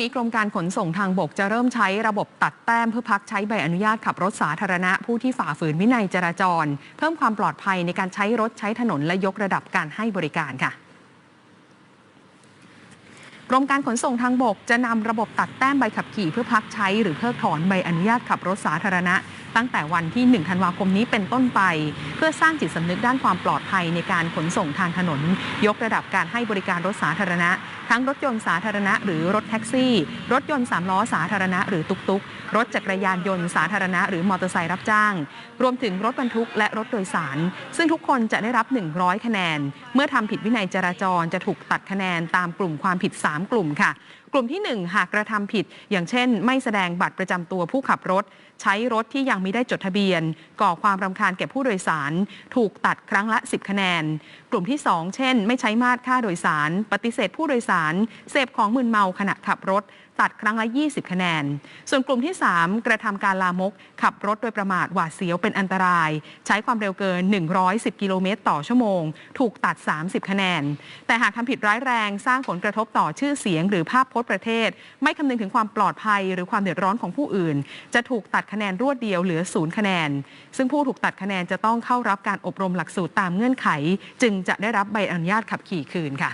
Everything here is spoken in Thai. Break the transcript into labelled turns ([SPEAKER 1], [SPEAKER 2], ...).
[SPEAKER 1] นี้กรมการขนส่งทางบกจะเริ่มใช้ระบบตัดแต้มเพื่อพักใช้ใบอนุญาตขับรถสาธารณะผู้ที่ฝ่าฝืนวินัยจราจร เพิ่มความปลอดภัยในการใช้รถใช้ถนนและยกระดับการให้บริการค่ะกรมการขนส่งทางบกจะนำระบบตัดแต้มใบขับขี่เพื่อพักใช้ หรือเพิกถอนใบอนุญาตขับรถสาธารณะ ตั้งแต่วันที่ 1 ธันวาคมนี้เป็นต้นไป เพื่อสร้างจิตสำนึกด้านความปลอดภัยในการขนส่งทางถนน ยกระดับการให้บริการรถสาธารณะ ทั้งรถยนต์สาธารณะ หรือรถแท็กซี่ รถยนต์สามล้อสาธารณะ หรือตุกตุกๆรถจักรยานยนต์สาธารณะ หรือมอเตอร์ไซค์รับจ้าง รวมถึงรถบรรทุกและรถโดยสาร ซึ่งทุกคนจะได้รับ 100 คะแนน เมื่อทำผิดวินัยจราจรจะถูกตัดคะแนนตามกลุ่มความผิด 3 กลุ่มค่ะกลุ่มที่ 1 หากกระทำผิด อย่างเช่น ไม่แสดงบัตรประจำตัวผู้ขับรถ ใช้รถที่ยังไม่ได้จดทะเบียน ก่อความรำคาญแก่ผู้โดยสาร ถูกตัดครั้งละ 10 คะแนน กลุ่มที่ 2 เช่น ไม่ใช้มาตรค่าโดยสาร ปฏิเสธผู้โดยสาร เสพของมึนเมาขณะขับรถ ตัดครั้งละ 20 คะแนน ส่วนกลุ่มที่ 3 กระทำการลามก ขับรถโดยประมาทหวาดเสียวเป็นอันตราย ใช้ความเร็วเกิน 110 กิโลเมตรต่อชั่วโมง ถูกตัด 30 คะแนน แต่หากทำผิดร้ายแรงสร้างผลกระทบต่อชื่อเสียง หรือภาพพจน์ประเทศ ไม่คำนึงถึงความปลอดภัย หรือความเดือดร้อนของผู้อื่น จะถูกตัดคะแนนรวดเดียวเหลือศูนย์คะแนน ซึ่งผู้ถูกตัดคะแนนจะต้องเข้ารับการอบรมหลักสูตรตามเงื่อนไข จึงจะได้รับใบอนุญาตขับขี่คืนค่ะ